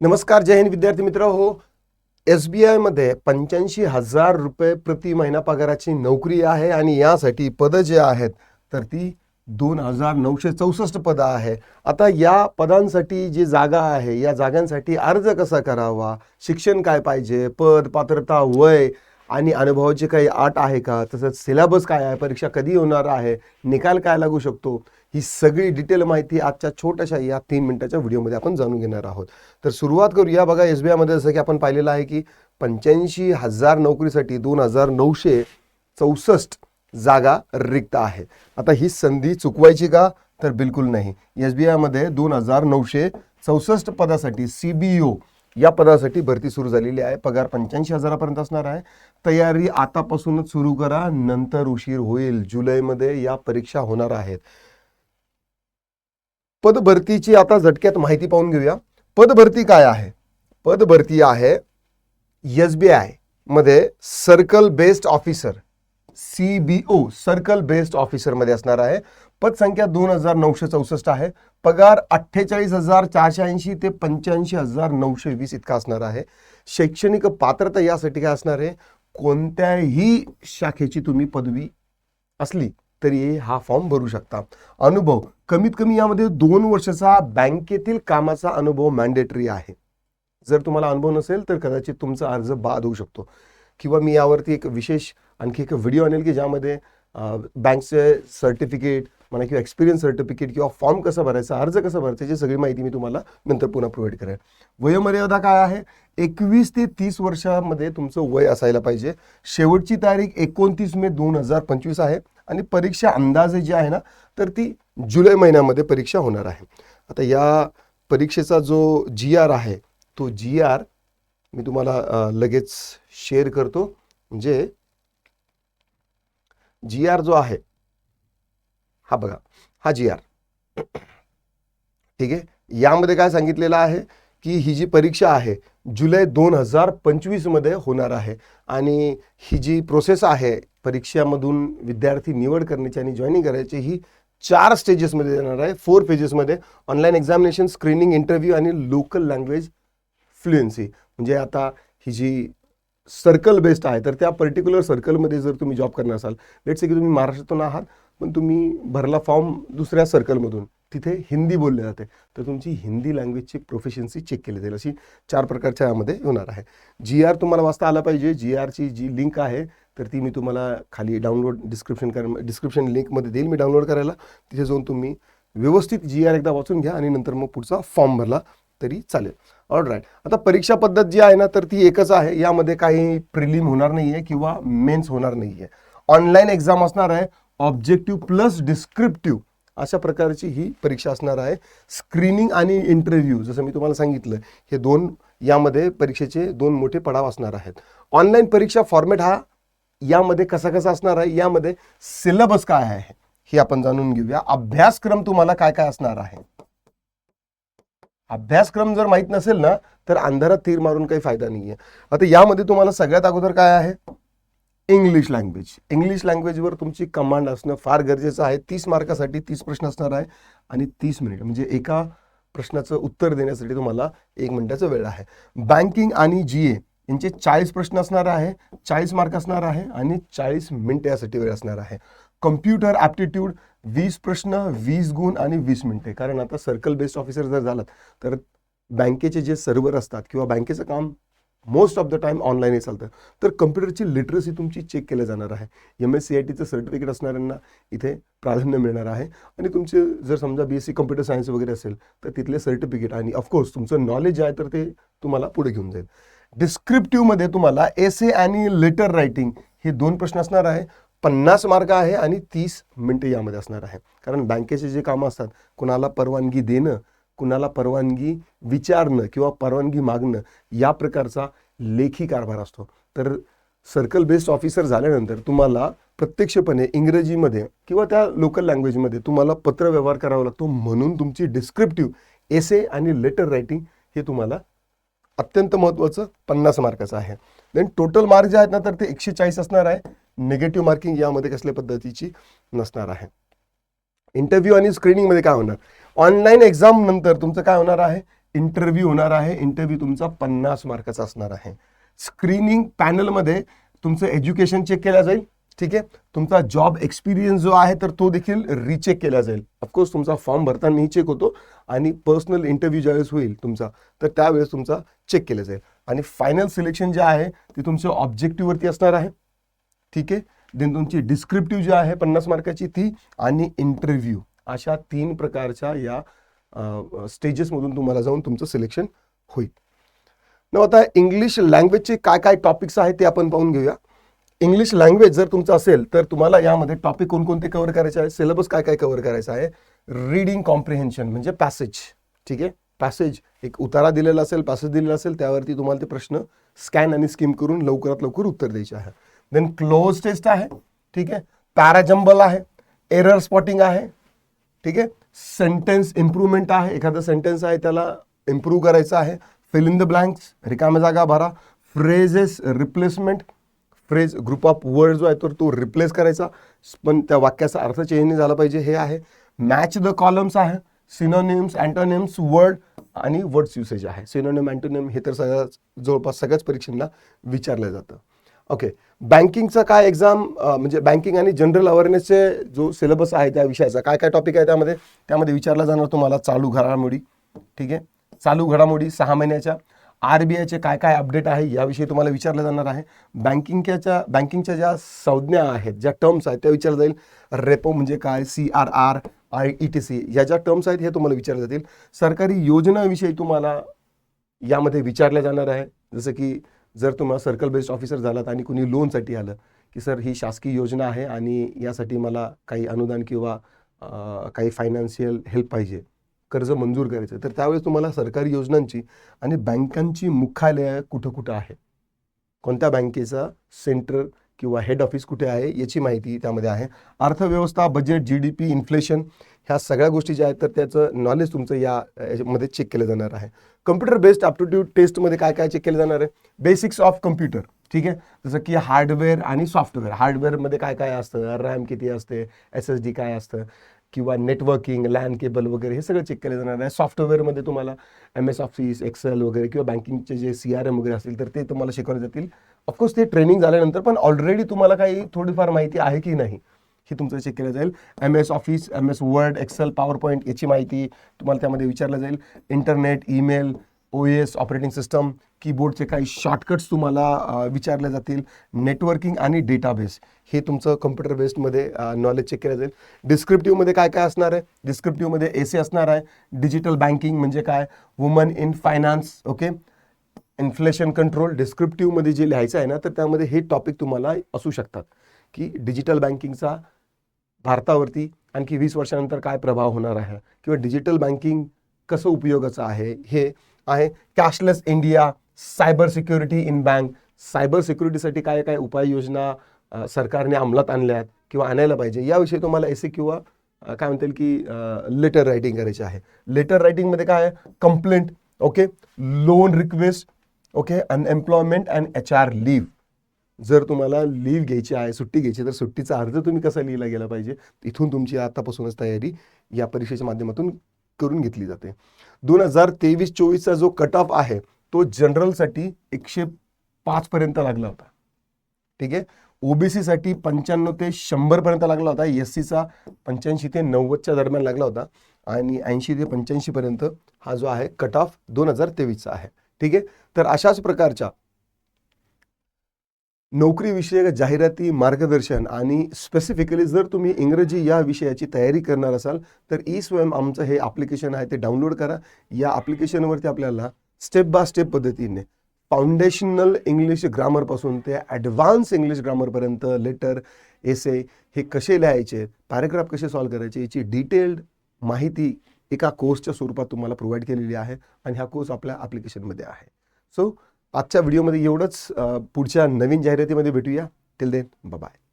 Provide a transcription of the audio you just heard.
नमस्कार जय हिंद विद्यार्थी मित्र. हो एस बी आयमध्ये पंच्याऐंशी हजार रुपये प्रति महिना पगाराची नोकरी आहे आणि यासाठी पदं जे आहेत तर ती दोन हजार नऊशे चौसष्ट पदं आहे. आता या पदांसाठी जी जागा आहे या जागांसाठी अर्ज कसा करावा? शिक्षण काय पाहिजे? पद पात्रता वय आणि अनुभवाची काही आट आहे का? तसंच सिलेबस काय आहे? परीक्षा कधी होणार आहे? निकाल काय लागू शकतो? ही सगळी डिटेल माहिती आजच्या छोट्याशा या तीन मिनिटाच्या व्हिडिओमध्ये आपण जाणून घेणार आहोत. तर सुरुवात करूया. बघा एस बी आयमध्ये जसं की आपण पाहिलेलं आहे की पंच्याऐंशी हजार नोकरीसाठी दोन हजार नऊशे चौसष्ट जागा रिक्त आहे. आता ही संधी चुकवायची का? तर बिलकुल नाही. एस बी आयमध्ये दोन हजार नऊशे चौसष्ट पदासाठी सी बी ओ या पदासाठी भरती सुरू झालेली आहे. पगार पंच्याऐंशी हजारापर्यंत असणार आहे. तयारी आतापासूनच सुरू करा. नंतर उशीर होईल. जुलैमध्ये या परीक्षा होणार आहेत. पदभरतीची आता झटक्यात माहिती पाहून घेऊया. पदभरती काय आहे? पदभरती आहे एस बी आयमध्ये circle based officer C B O circle based ऑफिसरमध्ये असणार आहे. पदसंख्या दोन हजार नऊशे चौसष्ट आहे. पगार अठ्ठेचाळीस हजार चारशे ऐंशी ते पंच्याऐंशी हजार नऊशे वीस इतका असणार आहे. शैक्षणिक पात्रता यासाठी काय असणार आहे? कोणत्याही शाखेची तुम्ही पदवी असली तरी हा फॉर्म भरू शकता. अनुभव कमीत कमी यामध्ये दोन वर्षाचा बँकेतील कामाचा अनुभव मॅन्डेटरी आहे. जर तुम्हाला अनुभव नसेल तर कदाचित तुमचा अर्ज बाद होऊ शकतो. किंवा मी यावरती एक विशेष आणखी एक व्हिडिओ आणेल की ज्यामध्ये बँकचे सर्टिफिकेट म्हणा किंवा एक्सपिरियन्स सर्टिफिकेट किंवा फॉर्म कसा भरायचा अर्ज कसा भरायचा याची सगळी माहिती मी तुम्हाला नंतर पुन्हा प्रोव्हाइड करेन. वयोमर्यादा काय आहे? एकवीस ते तीस वर्षामध्ये तुमचं वय असायला पाहिजे. शेवटची तारीख एकोणतीस मे दोन हजार पंचवीस आहे आणि परीक्षा अंदाजे जी आहे ना तर ती जुलै महिन्यामध्ये परीक्षा होणार आहे. आता या परीक्षेचा जो जी आर आहे तो जी आर मी तुम्हाला लगेच शेअर करतो. म्हणजे जी आर जो आहे हा बघा हा जी आर ठीक आहे? यामध्ये काय सांगितलेलं आहे की ही जी परीक्षा आहे जुलै दोन हजार पंचवीसमध्ये होणार आहे आणि ही जी प्रोसेस आहे परीक्षामधून विद्यार्थी निवड करण्याची आणि जॉईनिंग करायची ही चार स्टेजेसमध्ये येणार आहे. फोर फेजेसमध्ये ऑनलाईन एक्झामिनेशन स्क्रीनिंग इंटरव्ह्यू आणि लोकल लँग्वेज फ्लुएन्सी म्हणजे आता ही जी सर्कल बेस्ड आहे तर त्या पर्टिक्युलर सर्कलमध्ये जर तुम्ही जॉब करणार असाल लेट्स से की तुम्ही महाराष्ट्रातून आहात पण तुम्ही भरला फॉर्म दुसऱ्या सर्कलमधून. तिथे हिंदी बोलले जाते. तर तुमची हिंदी लँग्वेजची प्रोफिशियन्सी चेक केली जाईल. अशी चार प्रकारच्या यामध्ये होणार आहे. जी आर तुम्हाला वाचता आला पाहिजे. जी आरची जी लिंक आहे तर ती मी तुम्हाला खाली डाउनलोड डिस्क्रिप्शन कर डिस्क्रिप्शन लिंकमध्ये देईल मी डाउनलोड करायला. तिथे जाऊन तुम्ही व्यवस्थित जी आर एकदा वाचून घ्या आणि नंतर मग पुढचा फॉर्म भरला तरी चालेल. ऑल राईट आता परीक्षा पद्धत जी आहे ना तर ती एकच आहे. यामध्ये काही प्रिलिम होणार नाही आहे किंवा मेन्स होणार नाही आहे ऑनलाईन एक्झाम असणार आहे. ऑब्जेक्टिव्ह प्लस डिस्क्रिप्टिव्ह अशा प्रकारची ही परीक्षा असणार आहे. स्क्रीनिंग आणि इंटरव्ह्यू जसं मी तुम्हाला सांगितलं हे दोन यामध्ये परीक्षेचे दोन मोठे पडाव असणार आहेत. ऑनलाईन परीक्षा फॉर्मॅट हा यामध्ये कसा कसा असणार आहे? यामध्ये सिलेबस काय आहे? हे आपण जाणून घेऊया. अभ्यासक्रम तुम्हाला काय काय असणार आहे? अभ्यासक्रम जर माहीत नसेल ना तर अंधारात तीर मारून काही फायदा नाही आहे आता यामध्ये तुम्हाला सगळ्यात अगोदर काय आहे? इंग्लिश लँग्वेज इंग्लिश लँग्वेजवर तुमची कमांड असणं फार गरजेचं आहे. तीस मार्कासाठी तीस प्रश्न असणार आहे. आणि तीस मिनिट म्हणजे एका प्रश्नाचं उत्तर देण्यासाठी तुम्हाला एक मिनिटाचा वेळ आहे. बँकिंग आणि जी ए यांचे चाळीस प्रश्न असणार आहे. चाळीस मार्क असणार आहे. आणि चाळीस मिनिटे यासाठी वेळ असणार आहे. कम्प्युटर ॲप्टिट्यूड वीस प्रश्न वीस गुण आणि वीस मिनिटे कारण आता सर्कल बेस्ड ऑफिसर जर झालात तर बँकेचे जे सर्व्हर असतात किंवा बँकेचं काम मोस्ट ऑफ द टाइम ऑनलाईनही चालतं. तर कम्प्युटरची लिटरसी तुमची चेक केलं जाणार आहे. एम एस सी आय टीचं सर्टिफिकेट असणाऱ्यांना इथे प्राधान्य मिळणार आहे. आणि तुमचे जर समजा B S C computer science वगैरे असेल तर तिथले सर्टिफिकेट आणि ऑफकोर्स तुमचं नॉलेज आहे तर ते तुम्हाला पुढे घेऊन जाईल. डिस्क्रिप्टिव्हमध्ये तुम्हाला एसे आणि लेटर रायटिंग हे दोन प्रश्न असणार आहे. पन्नास मार्क आहे आणि तीस मिनटं यामध्ये असणार आहे. कारण बँकेचे जे कामं असतात कुणाला परवानगी देणं कुणाला परवानगी विचारणं किंवा परवानगी मागणं या प्रकारचा लेखी कारभार असतो. तर सर्कल बेस्ड ऑफिसर झाल्यानंतर तुम्हाला प्रत्यक्षपणे इंग्रजीमध्ये किंवा त्या लोकल लँग्वेजमध्ये तुम्हाला पत्रव्यवहार करावा लागतो म्हणून तुमची डिस्क्रिप्टिव्ह एसे आणि लेटर रायटिंग हे तुम्हाला अत्यंत महत्त्वाचं पन्नास मार्काचं आहे. देन टोटल मार्क जे आहेत ना तर ते एकशे चाळीस असणार आहे. निगेटिव्ह मार्किंग यामध्ये कसल्या पद्धतीची नसणार आहे. इंटरव्ह्यू आणि स्क्रीनिंगमध्ये काय होणार? ऑनलाईन एक्झाम नंतर तुमचं काय होणार आहे? इंटरव्ह्यू होणार आहे. इंटरव्ह्यू तुमचा पन्नास मार्काचा असणार आहे. स्क्रीनिंग पॅनलमध्ये तुमचं एज्युकेशन चेक केलं जाईल. ठीक आहे? तुमचा जॉब एक्सपिरियन्स जो आहे तर तो देखील रिचेक केला जाईल. ऑफकोर्स तुमचा फॉर्म भरतानाही चेक होतो आणि पर्सनल इंटरव्ह्यू ज्यावेळेस होईल तुमचा तर त्यावेळेस तुमचा चेक केला जाईल. आणि फायनल सिलेक्शन जे आहे ते तुमच्या ऑब्जेक्टिव्हवरती असणार आहे. ठीक आहे? देन तुमची डिस्क्रिप्टिव्ह जी आहे पन्नास मार्काची ती आणि इंटरव्ह्यू अशा तीन प्रकारच्या या स्टेजेसमधून तुम्हाला जाऊन तुमचं सिलेक्शन होईल. न आता इंग्लिश लँग्वेजचे काय काय टॉपिक्स आहेत ते आपण पाहून घेऊया. इंग्लिश लँग्वेज जर तुमचं असेल तर तुम्हाला यामध्ये टॉपिक कोणकोणते कव्हर करायचे आहे? सिलेबस काय काय कव्हर करायचं आहे? रीडिंग कॉम्प्रिहेन्शन म्हणजे पॅसेज ठीक आहे? पॅसेज एक उतारा दिलेला असेल पॅसेज दिलेला असेल त्यावरती तुम्हाला ते प्रश्न स्कॅन आणि स्किम करून लवकरात लवकर उत्तर द्यायचे आहे. देन क्लोज टेस्ट आहे ठीक आहे? पॅराजम्बल आहे एरर स्पॉटिंग आहे ठीक आहे? सेंटेन्स इम्प्रूव्हमेंट आहे एखादं सेंटेन्स आहे त्याला इम्प्रूव्ह करायचं आहे. फिल इन द ब्लँक्स रिकाम्या जागा भरा. Phrases replacement phrase group of word जो आहे तर तो रिप्लेस करायचा. पण त्या वाक्याचा अर्थ चेंज नाही झाला पाहिजे हे आहे. मॅच द कॉलम्स आहे सिनोनिम्स अँटोनिम्स वर्ड आणि वर्ड्स युसेज आहे. सिनोनिम अँटोनिम हे तर सगळ्याच जवळपास सगळ्याच परीक्षेला विचारलं जातं. ओके बँकिंगचा काय एक्झाम म्हणजे बँकिंग आणि जनरल अवेअरनेसचे जो सिलेबस आहे त्या विषयाचा काय काय टॉपिक आहे त्यामध्ये? त्यामध्ये विचारला जाणार तुम्हाला चालू घडामोडी. ठीक आहे? चालू घडामोडी सहा महिन्याच्या. आर बी आयचे काय काय अपडेट आहे याविषयी तुम्हाला विचारलं जाणार आहे. बँकिंगच्या बँकिंगच्या ज्या संज्ञा आहेत ज्या टर्म्स आहेत त्या विचारल्या जाईल. रेपो म्हणजे काय? C R R I E T C या ज्या टर्म्स आहेत हे तुम्हाला विचारले जातील. सरकारी योजनाविषयी तुम्हाला यामध्ये विचारल्या जाणार आहे. जसं की जर तुम्हाला सर्कल बेस्ड ऑफिसर झालात आणि कुणी लोनसाठी आलं की सर ही शासकीय योजना आहे आणि यासाठी मला काही अनुदान किंवा काही फायनान्शियल हेल्प पाहिजे कर्ज मंजूर करायचं तर त्यावेळेस तुम्हाला सरकारी योजनांची आणि बँकांची मुख्यालय कुठं कुठं आहे? कोणत्या बँकेचा सेंटर किंवा हेड ऑफिस कुठे आहे याची माहिती त्यामध्ये आहे. अर्थव्यवस्था budget G D P inflation ह्या सगळ्या गोष्टी ज्या आहेत तर त्याचं नॉलेज तुमचं यामध्ये चेक केलं जाणार आहे. कम्प्युटर बेस्ड ॲप्टिट्यूड टेस्टमध्ये काय काय चेक केलं जाणार आहे? बेसिक्स ऑफ कम्प्युटर ठीक आहे? जसं की हार्डवेअर आणि सॉफ्टवेअर हार्डवेअरमध्ये काय काय असतं? रॅम किती असते? एस एस डी काय असतं? किंवा नेटवर्किंग लँड केबल वगैरे हे सगळं चेक केलं जाणार आहे. सॉफ्टवेअरमध्ये तुम्हाला एम एस ऑफिस एक्सेल वगैरे किंवा बँकिंगचे जे सी आर एम वगैरे असतील तर ते तुम्हाला शिकवले जातील. ऑफकोर्स ते ट्रेनिंग झाल्यानंतर पण ऑलरेडी तुम्हाला काही थोडीफार माहिती आहे की नाही? हे तुमचं चेक केलं जाईल. M S office M S word excel PowerPoint याची माहिती तुम्हाला त्यामध्ये विचारलं जाईल. Internet email O S operating system कीबोर्डचे काही शॉर्टकट्स तुम्हाला विचारले जातील. नेटवर्किंग आणि डेटाबेस हे तुमचं कम्प्युटर बेस्डमध्ये नॉलेज चेक केलं जाईल. डिस्क्रिप्टिव्हमध्ये काय काय असणार आहे? डिस्क्रिप्टिव्हमध्ये सी असणार आहे. डिजिटल बँकिंग म्हणजे काय? Woman in finance okay inflation control डिस्क्रिप्टिव्हमध्ये जे लिहायचं आहे ना तर त्यामध्ये हे टॉपिक तुम्हाला असू शकतात की डिजिटल बँकिंगचा भारतावरती आणखी वीस वर्षानंतर काय प्रभाव होणार आहे किंवा डिजिटल बँकिंग कसं उपयोगाचं आहे हे आहे cashless India cyber security in bank cyber सिक्युरिटीसाठी काय काय उपाययोजना सरकारने अंमलात आहेत किंवा आणायला पाहिजे याविषयी तुम्हाला एसी किंवा काय म्हणता येईल की लेटर रायटिंग करायची आहे. लेटर रायटिंगमध्ये काय आहे? Complaint okay loan request okay unemployment and H R leave जर तुम्हाला लीव्ह घ्यायची आहे सुट्टी घ्यायची तर सुट्टीचा अर्ज तुम्ही कसा लिहिला गेला पाहिजे? इथून तुमची आतापासूनच तयारी या परीक्षेच्या माध्यमातून करून घेतली जाते. दोन हजार तेवीस चोवीसचा जो कट ऑफ आहे तो जनरलसाठी एकशे पाचपर्यंत लागला होता. ठीक आहे? ओबीसीसाठी पंच्याण्णव ते शंभरपर्यंत लागला होता. एस सीचा पंच्याऐंशी ते नव्वदच्या दरम्यान लागला होता. आणि ऐंशी ते पंच्याऐंशीपर्यंत हा जो आहे कट ऑफ दोन हजार तेवीसचा आहे. ठीक आहे? तर अशाच प्रकारच्या नोकरीविषयक जाहिराती मार्गदर्शन आणि स्पेसिफिकली जर तुम्ही इंग्रजी या विषयाची तयारी करणार असाल तर ई स्वयं आमचं हे ॲप्लिकेशन आहे ते डाउनलोड करा. या ॲप्लिकेशनवरती आपल्याला स्टेप बाय स्टेप पद्धतीने फाउंडेशनल इंग्लिश ग्रामरपासून ते ॲडव्हान्स इंग्लिश ग्रामरपर्यंत लेटर एसे हे कसे लिहायचे पॅरेग्राफ कसे सॉल्व करायचे याची डिटेल्ड माहिती एका कोर्सच्या स्वरूपात तुम्हाला प्रोव्हाइड केलेली आहे आणि हा कोर्स आपल्या ॲप्लिकेशनमध्ये आहे. सो आजच्या व्हिडिओमध्ये एवढंच. पुढच्या नवीन जाहिरातीमध्ये भेटूया. Till then bye